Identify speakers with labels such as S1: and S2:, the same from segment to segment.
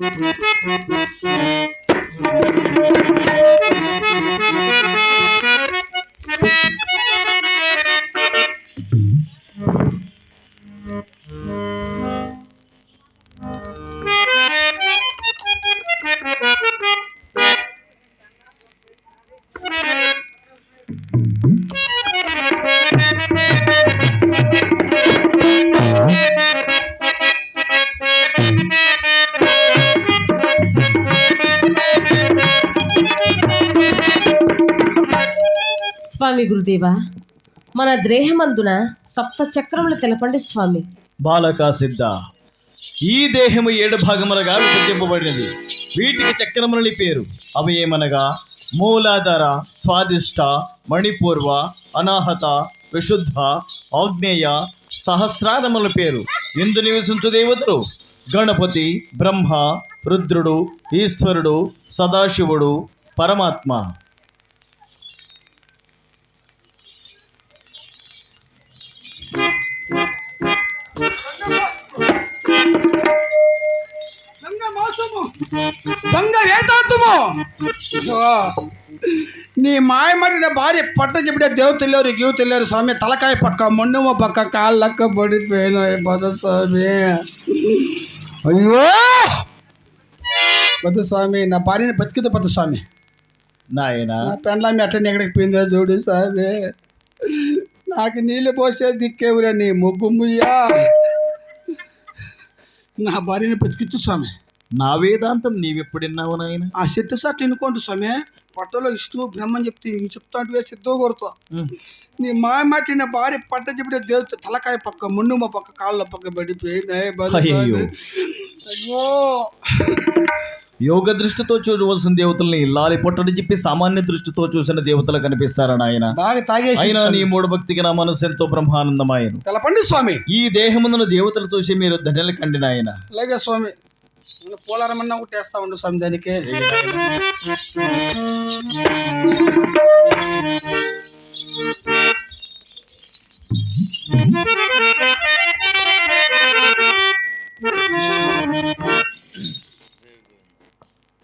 S1: Thank you. స్వామి గురుదేవా మన దేహమందున సప్త చక్రములు తెలపండి స్వామి.
S2: బాలక సిద్ధ ఈ దేహము ఏడు భాగములుగా విభజింపబడినది. వీటికి చక్రములని పేరు. అవి ఏమనగా మూలాధార స్వాదిష్ట మణిపూర్వ అనాహత విశుద్ధ ఆగ్నేయ సహస్రారముల పేరు. ఇందు నివసించు దేవతలు. గణపతి బ్రహ్మ రుద్రుడు ఈశ్వరుడు సదాశివుడు పరమాత్మ.
S3: దొంగ మోసము దొంగ వేదాంతము నీ మాయమడిన భార్య పట్ట చెప్పిన తెలియరు గీవు తెలియరు స్వామి తలకాయ పక్క మొండమ పక్క కాళ్ళక్క పడిపోయిన పద స్వామి అయ్యో! పద స్వామి నా భార్యని బతికితే పద స్వామి
S2: నాయన.
S3: నా పెండ్లామి అట్లా ఎక్కడికి పోయిందో చూడు స్వామి. నాకు నీళ్ళు పోసే దిక్కేవురా నీ ముగ్గు ముయ్యా. నా భార్యని బతికిచ్చు స్వామి.
S2: నా వేదాంతం నీవెప్పుడిన్నావు నాయన?
S3: ఆ సిద్ధ సాట్లు ఎన్నుకోండి స్వామి. పట్టలో ఇష్టం బ్రహ్మని చెప్తే ఇవి చెప్తా అంటే సిద్ధో కొరత. నీ మా మాట నా భార్య పట్ట చెప్పిన దేవుడు తలకాయ పక్క మున్నుమ పక్క కాళ్ళ పక్క పడిపోయింది. అయ్యో.
S2: యోగ దృష్టితో చూడవలసిన దేవతల్ని లాలి పొట్టని చెప్పి సామాన్య దృష్టితో చూసిన దేవతలు కనిపిస్తారా నాయన?
S3: బాగా తాగేసి
S2: అయినా నీ మూడు భక్తికి నా మనసు ఎంతో బ్రహ్మానందమాయను.
S3: తెలపండి స్వామి.
S2: ఈ దేహమును దేవతలు చూసి మీరు ధన్యలు కండి నాయన.
S3: అలాగే స్వామి. పోలారమన్నా ఒకటి వేస్తా ఉండు స్వామి దానికి.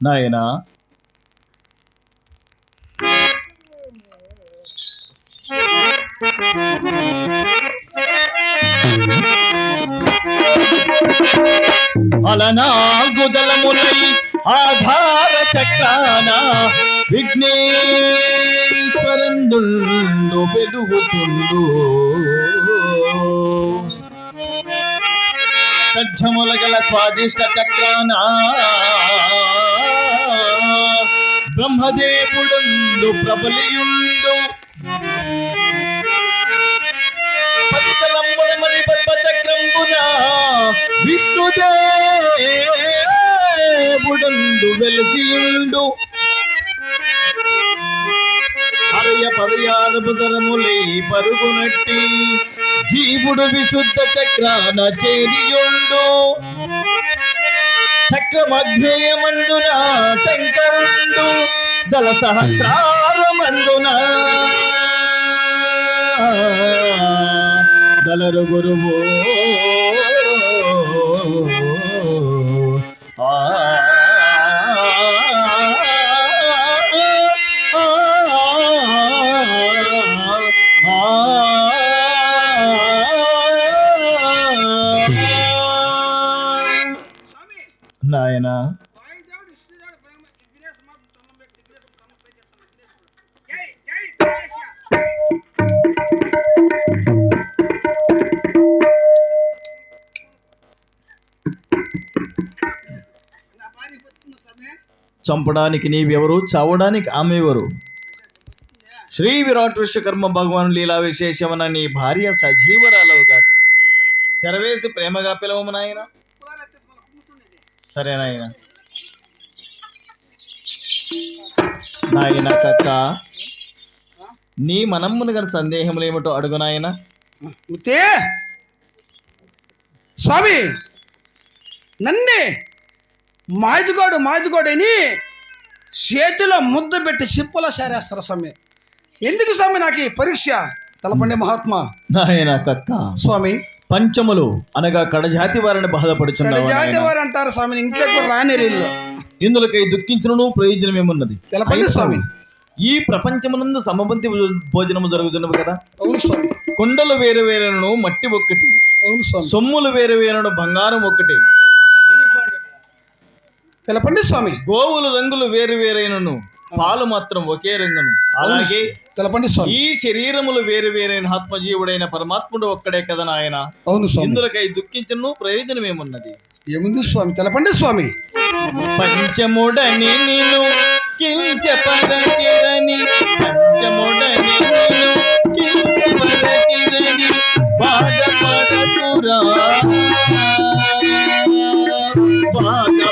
S2: నాయనా అలనాగుదలములై ఆధార చక్రాన విఘ్నేశ్వరందుండు వెలుగుచుండు సజ్జముల గల స్వాదిష్ట చక్రాన బ్రహ్మదేవుడందు ప్రబలియుండు పదితలంబుడమని పద్మచక్రంబునా విష్ణుదేవుడందు వెలిసియుండు అరయ పదయానుపుతరములై పరుగునట్టి జీవుడు విశుద్ధ చక్రాన చేరియుండు చక్రమగ్నేయమందున శంకరుండు దళ సహస్రారమందున. దళరు గురువు చంపడానికి నీవెవరు? చావడానికి ఆమె ఎవరు శ్రీ విరాట్ విశ్వకర్మ భగవాన్ లీలా విశేషమన నీ భార్య సజీవరాలవుగాక తెరవేసి ప్రేమగా పిలవము నాయన. సరే నాయన. నాయన కక్క నీ మనమ్మును గల సందేహములేమిటో అడుగు నాయన.
S3: స్వామి నన్నే మాదిగోడు మాదిగోడని చేతిలో ముద్ద పెట్టి సిప్పులో సారేస్తారు స్వామి. ఎందుకు స్వామి నాకు ఈ పరీక్ష? తలపండి మహాత్మా.
S2: నాయన కక్క.
S3: స్వామి.
S2: పంచములు అనగా కడజాతి వారిని
S3: ఇక్కడ
S2: బాధపడుచున్నావు
S3: జాతి. వారు అంటారు స్వామి ఇంట్లోకి రాని ఇల్లు
S2: ఇందులకై దుఃఖించును ప్రయోజనం ఏమున్నది?
S3: తెలపండి స్వామి.
S2: ఈ ప్రపంచమునందు సమబంతి భోజనము జరుగుతున్నవి కదా?
S3: అవును స్వామి.
S2: కొండలు వేరు వేరేను మట్టి ఒక్కటి
S3: అవును స్వామి.
S2: సొమ్ములు వేరు వేరేను బంగారం ఒక్కటి
S3: తెలపండి స్వామి.
S2: గోవులు రంగులు వేరు వేరైనను. పాలు మాత్రం ఒకే రంగును. అలాగే
S3: తెలపండి స్వామి.
S2: ఈ శరీరములు వేరు వేరైన ఆత్మజీవుడైన పరమాత్ముడు ఒక్కడే కదా నాయన.
S3: అవును స్వామి.
S2: ఇందులకై దుఃఖించను ప్రయోజనం ఏమున్నది
S3: ఏముంది స్వామి? తెలపండి స్వామి.
S2: పంచముడని నిన్ను కించపరచిరని. పంచముడని నిన్ను కించపరచిరని. బాధపడకురా బాధపడకురా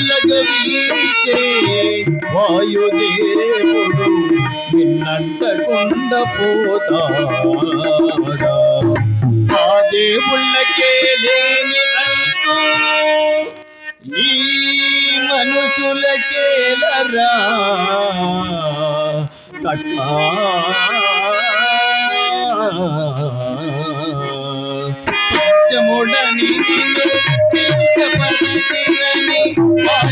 S2: చల్లగా వాయుదేవుడు నిన్నంటకుండ పోతాడా ఆ దేవుళ్ళకే లేని అంటూ ఈ మనుషులకేలరా కట్టా పంచముడని నిన్ను కించపరచిరని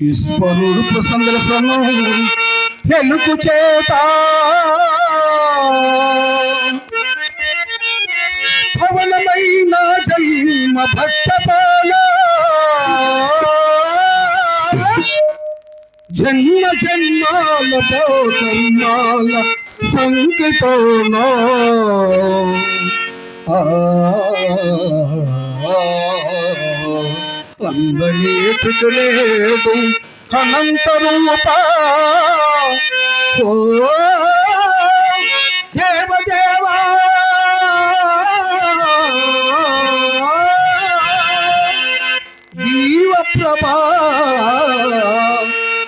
S3: ఈశ్వరుడు సందర్శను వెలుగు చేత. పవనమైన జన్మ భక్త పాల జన్మ జన్మాల పోకర్మాల సంకితోనో అందనీతులేడు అనంత రూప ఓ దేవదేవా. దీవ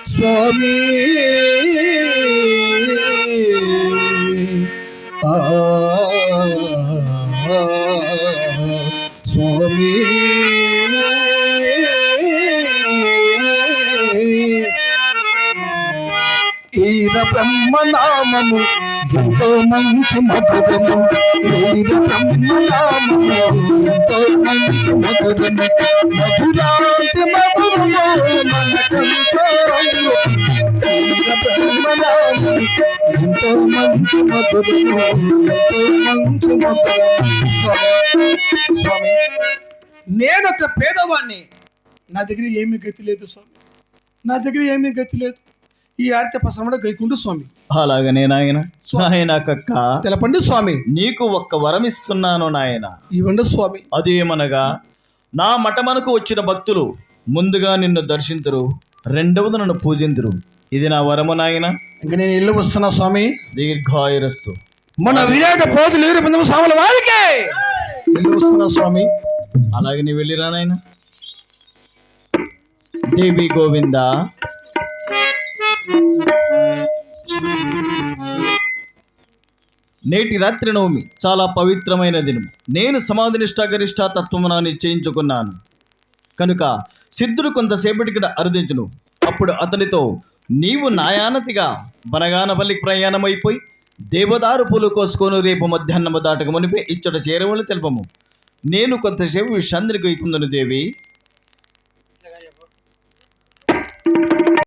S3: స్వామి. ఆ. బ్రహ్మనామము. ఎంతో మంచి మధురము. ఈర బ్రహ్మనామము. ఎంతో మంచి మధురము. మధురాతి మధురము. మనకంతో బ్రహ్మనామము. ఎంతో మంచి మధురము. ఎంతో మంచి మధురము. స్వామి స్వామి నేను ఒక పేదవాణ్ణి. నా దగ్గర ఏమీ గతి లేదు స్వామి. నా దగ్గర ఏమీ గతి లేదు. ఈ ఆర్తి పసమడ గైకుండు స్వామి.
S2: అలాగనే నాయన. నాయన కక్క.
S3: తెలపండి స్వామి.
S2: నీకు ఒక్క వరం ఇస్తున్నాను నాయన.
S3: ఇవ్వండి స్వామి.
S2: అదేమనగా నా మఠమనకు వచ్చిన భక్తులు ముందుగా నిన్ను దర్శింతురు రెండవది నన్ను పూజింతురు. ఇది నా వరము నాయన.
S3: ఇంక నేను ఇల్లు వస్తున్నా స్వామి.
S2: దీర్ఘాయురస్సు.
S3: మన విరాట పోతులు ఎదురు బంధువు స్వాముల వారికి. ఇల్లు వస్తున్నా స్వామి.
S2: అలాగే నీ వెళ్ళిరా నాయన. దేవి గోవింద. నేటి రాత్రి నవమి చాలా పవిత్రమైన దినం నేను సమాధి గరిష్ఠ తత్వమున నిశ్చయించుకున్నాను కనుక సిద్ధుడు కొంతసేపటికి అరుదించును. అప్పుడు అతనితో నీవు నాయానతిగా బనగానపల్లికి ప్రయాణమైపోయి దేవదారు పూలు కోసుకొని రేపు మధ్యాహ్నము దాటక మునిపే ఇచ్చట చేరవలు తెలుపము. నేను కొంతసేపు విశ్రాంతికి వైకుందను దేవి.